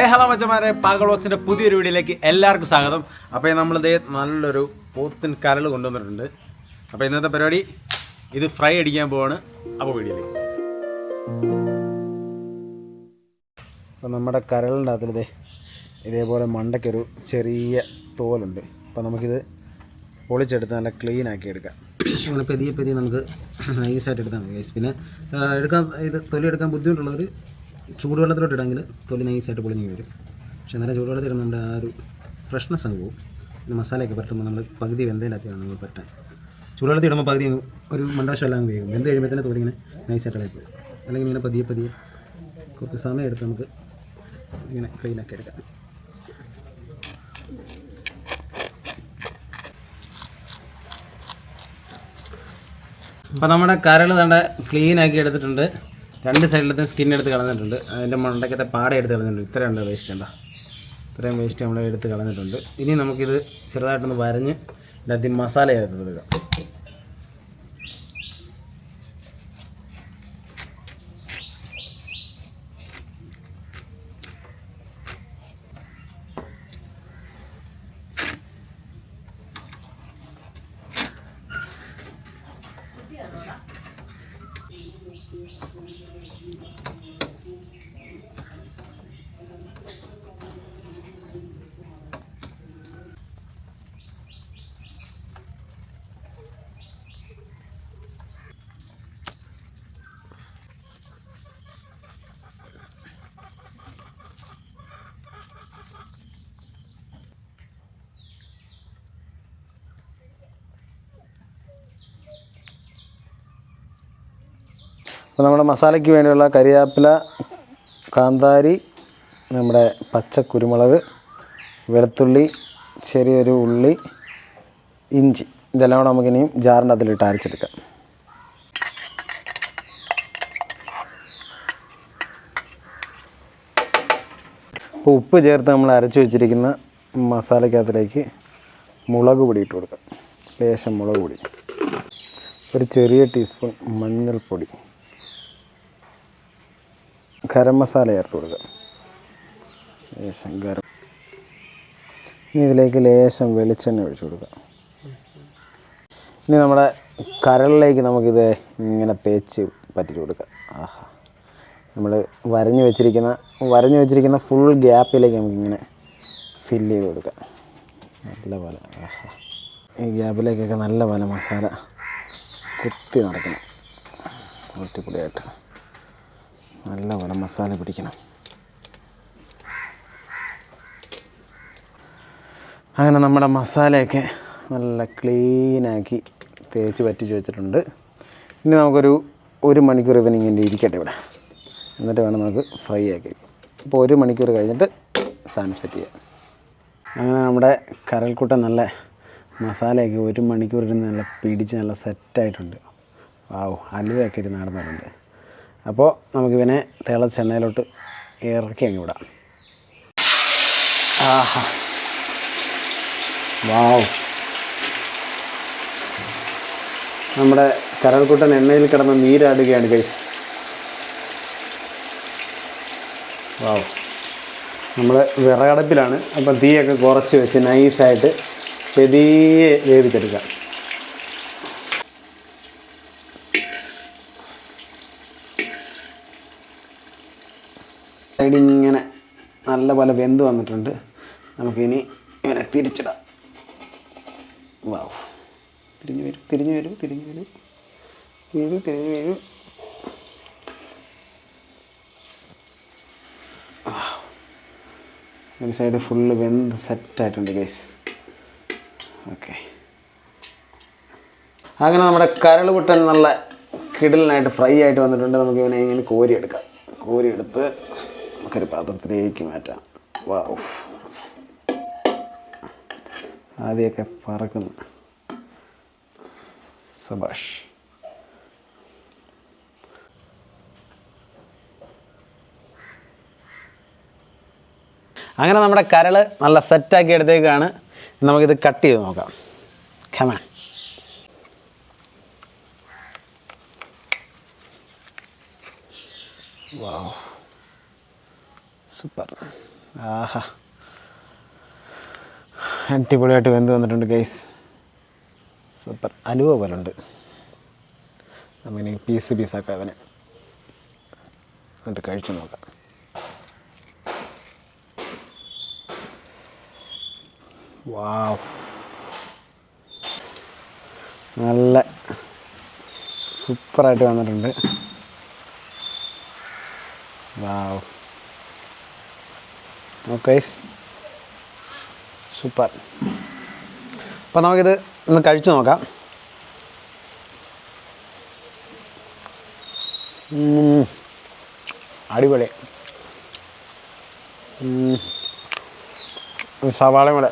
ഹേ hello മച്ചമാരെ പാകൾ ബോക്സിന്റെ പുതിയൊരു വീഡിയോയിലേക്ക് എല്ലാവർക്കും സ്വാഗതം. അപ്പോൾ നമ്മൾ ഇതേ നല്ലൊരു പോത്തിൻ കരൾ കൊണ്ടുവന്നിട്ടുണ്ട്. അപ്പോൾ ഇന്നത്തെ പരിപാടി ഇത് ഫ്രൈ അടിക്കാൻ പോവാണ്. അപ്പോൾ വീഡിയോയിലേക്ക്. അപ്പോൾ നമ്മുടെ കരളിന്റെ അകത്തിൽ ഇതേ ഇതേപോലെ മണ്ടയ്ക്കൊരു ചെറിയ തോലുണ്ട്. അപ്പോൾ നമുക്കിത് പൊളിച്ചെടുത്ത് നല്ല ക്ലീൻ ആക്കി എടുക്കാം. അങ്ങനെ പെതിയെ പെതിയെ നമുക്ക് നൈസായിട്ട് എടുത്താൽ മതി. പിന്നെ എടുക്കാൻ ഇത് തൊലി എടുക്കാൻ ബുദ്ധിമുട്ടുള്ളവർ ചൂടുവെള്ളത്തിലോട്ട് ഇടാമെങ്കിൽ തൊലി നൈസായിട്ട് പൊളിഞ്ഞ് വരും. പക്ഷേ നല്ല ചൂടുവെള്ളത്തിൽ നമ്മുടെ ആ ഒരു ഫ്രഷ്നെസ് അങ്ങ് പോകും പിന്നെ മസാലയൊക്കെ പറ്റുമ്പോൾ നമ്മൾ പകുതി വെന്തയിലാക്കിയാണ് നമ്മൾ പറ്റാൻ. ചൂടുവെള്ളത്തിൽ ഇടുമ്പോൾ പകുതി ഒരു മണ്ടാശം എല്ലാം അങ്ങ് വേഗം വെന്ത് കഴിയുമ്പോൾ തന്നെ തൊലി ഇങ്ങനെ നൈസായിട്ട് പോകും. അല്ലെങ്കിൽ ഇങ്ങനെ പതിയെ പതിയെ കുറച്ച് സമയം എടുത്ത് നമുക്ക് ഇങ്ങനെ ക്ലീനാക്കി എടുക്കാം. അപ്പോൾ നമ്മുടെ കരൾ തണ്ട ക്ലീൻ ആക്കി എടുത്തിട്ടുണ്ട്. രണ്ട് സൈഡിലത്തെ സ്കിൻ എടുത്ത് കളഞ്ഞിട്ടുണ്ട്. അതിന്റെ മണ്ടക്കത്തെ പാട എടുത്ത് കളഞ്ഞിട്ടുണ്ട്. ഇത്രയുണ്ട് വേസ്റ്റ് ഉണ്ടോ? ഇത്രയും വേസ്റ്റ് നമ്മൾ എടുത്ത് കളഞ്ഞിട്ടുണ്ട്. ഇനി നമുക്കിത് ചെറുതായിട്ടൊന്ന് വരഞ്ഞ് ഇതിനകത്ത് മസാല ചേർത്ത് എടുക്കാം അപ്പോൾ നമ്മുടെ മസാലയ്ക്ക് വേണ്ടിയുള്ള കരിയാപ്പില കാന്താരി നമ്മുടെ പച്ച കുരുമുളക് വെളുത്തുള്ളി ചെറിയൊരു ഉള്ളി ഇഞ്ചി ഇതെല്ലാം കൂടെ നമുക്കിനിയും ജാറിന്റെ അതിലിട്ട് അരച്ചെടുക്കാം. അപ്പോൾ ഉപ്പ് ചേർത്ത് നമ്മൾ അരച്ച് വെച്ചിരിക്കുന്ന മസാലയ്ക്കകത്തിലേക്ക് മുളക് പൊടി ഇട്ട് കൊടുക്കാം. ലേശം മുളക് പൊടി. ഒരു ചെറിയ ടീസ്പൂൺ മഞ്ഞൾപ്പൊടി. ഗരം മസാല ചേർത്ത് കൊടുക്കുക. ലേശം ഗരം. ഇനി ഇതിലേക്ക് ലേശം വെളിച്ചെണ്ണ ഒഴിച്ചു കൊടുക്കുക. ഇനി നമ്മുടെ കരളിലേക്ക് നമുക്കിത് ഇങ്ങനെ തേച്ച് പറ്റിച്ചു കൊടുക്കാം ആഹാ. നമ്മൾ വരഞ്ഞു വെച്ചിരിക്കുന്ന വരഞ്ഞു വെച്ചിരിക്കുന്ന ഫുൾ ഗ്യാപ്പിലേക്ക് നമുക്കിങ്ങനെ ഫില്ല് ചെയ്ത് കൊടുക്കാം നല്ല പോലെ. ആഹാ. ഈ ഗ്യാപ്പിലേക്കൊക്കെ നല്ല പോലെ മസാല കുത്തി നടക്കണം. അടിപൊളിയായിട്ട്. നല്ല പോലെ മസാല പിടിക്കണം. അങ്ങനെ നമ്മുടെ മസാലയൊക്കെ നല്ല ക്ലീനാക്കി തേച്ച് പറ്റിച്ച് വെച്ചിട്ടുണ്ട്. ഇനി നമുക്കൊരു ഒരു മണിക്കൂർ ഇവൻ ഇങ്ങനെ ഇരിക്കട്ടെ ഇവിടെ. എന്നിട്ട് വേണം നമുക്ക് ഫ്രൈ ആക്കി. അപ്പോൾ ഒരു മണിക്കൂർ കഴിഞ്ഞിട്ട് സാധനം സെറ്റ് ചെയ്യാം. അങ്ങനെ നമ്മുടെ കരൽക്കുട്ട നല്ല മസാലയൊക്കെ ഒരു മണിക്കൂർ ഇരുന്ന് നല്ല പിടിച്ച് നല്ല സെറ്റായിട്ടുണ്ട് വാവ് അലുവയൊക്കെ ഇരുന്ന് നടന്നിട്ടുണ്ട് അപ്പോൾ നമുക്കിവനെ തിളച്ച എണ്ണയിലോട്ട് ഇറക്കി അങ്ങ് വിടാം. ആഹാ. വാവ്. നമ്മുടെ കരൾക്കുട്ടൻ എണ്ണയിൽ കിടന്ന് നീരാടുകയാണ് ഗൈസ് വാവ്. നമ്മൾ വിറകടപ്പിലാണ്. അപ്പം തീയൊക്കെ കുറച്ച് വെച്ച് നൈസായിട്ട് ചെതിയെ വേവിച്ചെടുക്കാം. സൈഡ് ഇങ്ങനെ നല്ല പോലെ വെന്ത് വന്നിട്ടുണ്ട്. നമുക്കിനി ഇങ്ങനെ തിരിച്ചിടാം. വാവ് തിരിഞ്ഞു വരും തിരിഞ്ഞു വരും തിരിഞ്ഞു വരും. തിരിഞ്ഞു തിരിഞ്ഞു വീഴൂ ഒരു സൈഡ് ഫുള്ള് വെന്ത് സെറ്റായിട്ടുണ്ട് ഗൈസ് ഓക്കെ. അങ്ങനെ നമ്മുടെ കരൾ പൊട്ടൻ നല്ല കിടലിനായിട്ട് ഫ്രൈ ആയിട്ട് വന്നിട്ടുണ്ട്. നമുക്ക് ഇവനെ ഇങ്ങനെ കോരിയെടുക്കാം. കോരിയെടുത്ത് നമുക്കൊരു പാത്രത്തിലേക്ക് മാറ്റാം. വാ. ആദ്യമൊക്കെ പറക്കുന്നു. സബാഷ്. അങ്ങനെ നമ്മുടെ കരൾ നല്ല സെറ്റാക്കി എടുത്തേക്കാണ്. നമുക്കിത് കട്ട് ചെയ്ത് നോക്കാം. Khaman wow super. ആഹാ. അടിപൊളിയായിട്ട് വെന്ത് വന്നിട്ടുണ്ട് ഗൈസ് സൂപ്പർ. അലുവ പോലെ ഉണ്ട്. നമുക്കിനി പീസ് പീസാക്കാം അവനെ. എന്നിട്ട് കഴിച്ചു നോക്കാം. വാവ്. നല്ല സൂപ്പറായിട്ട് വന്നിട്ടുണ്ട്. വാവ്. Okay super. അപ്പോൾ നമുക്കിത് ഒന്ന് കഴിച്ചു നോക്കാം. അടിപൊളി. സവാളയും കൂടെ.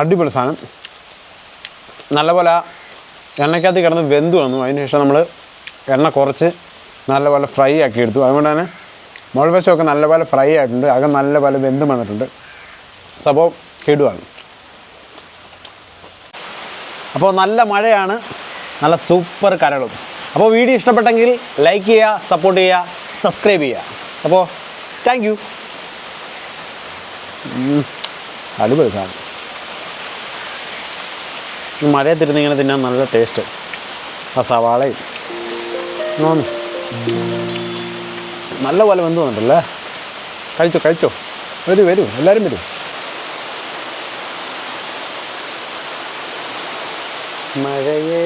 അടിപൊളി സാധനം. നല്ലപോലെ എണ്ണയ്ക്കകത്ത് കിടന്ന് വെന്ത് വന്നു അതിന് ശേഷം നമ്മൾ എണ്ണ കുറച്ച് നല്ലപോലെ ഫ്രൈ ആക്കി എടുത്തു. അതുകൊണ്ട് തന്നെ മുൾവശമൊക്കെ നല്ലപോലെ ഫ്രൈ ആയിട്ടുണ്ട്. അകം നല്ലപോലെ വെന്ത് വന്നിട്ടുണ്ട്. സംഭവം കിടുവാണ്. അപ്പോൾ നല്ല മഴയാണ്. നല്ല സൂപ്പർ കരളും. അപ്പോൾ വീഡിയോ ഇഷ്ടപ്പെട്ടെങ്കിൽ ലൈക്ക് ചെയ്യുക സപ്പോർട്ട് ചെയ്യുക സബ്സ്ക്രൈബ് ചെയ്യുക. അപ്പോൾ താങ്ക് യു അടിപൊളി സാധനം. മഴയെ മഴയത്തിരുന്ന് ഇങ്ങനെ തിന്നാൻ നല്ല ടേസ്റ്റ് ആ സവാളയും. നല്ല പോലെ വെന്ത് വന്നിട്ടല്ലേ? കഴിച്ചോ കഴിച്ചോ. വരൂ വരൂ. എല്ലാവരും വരൂ. മഴയേ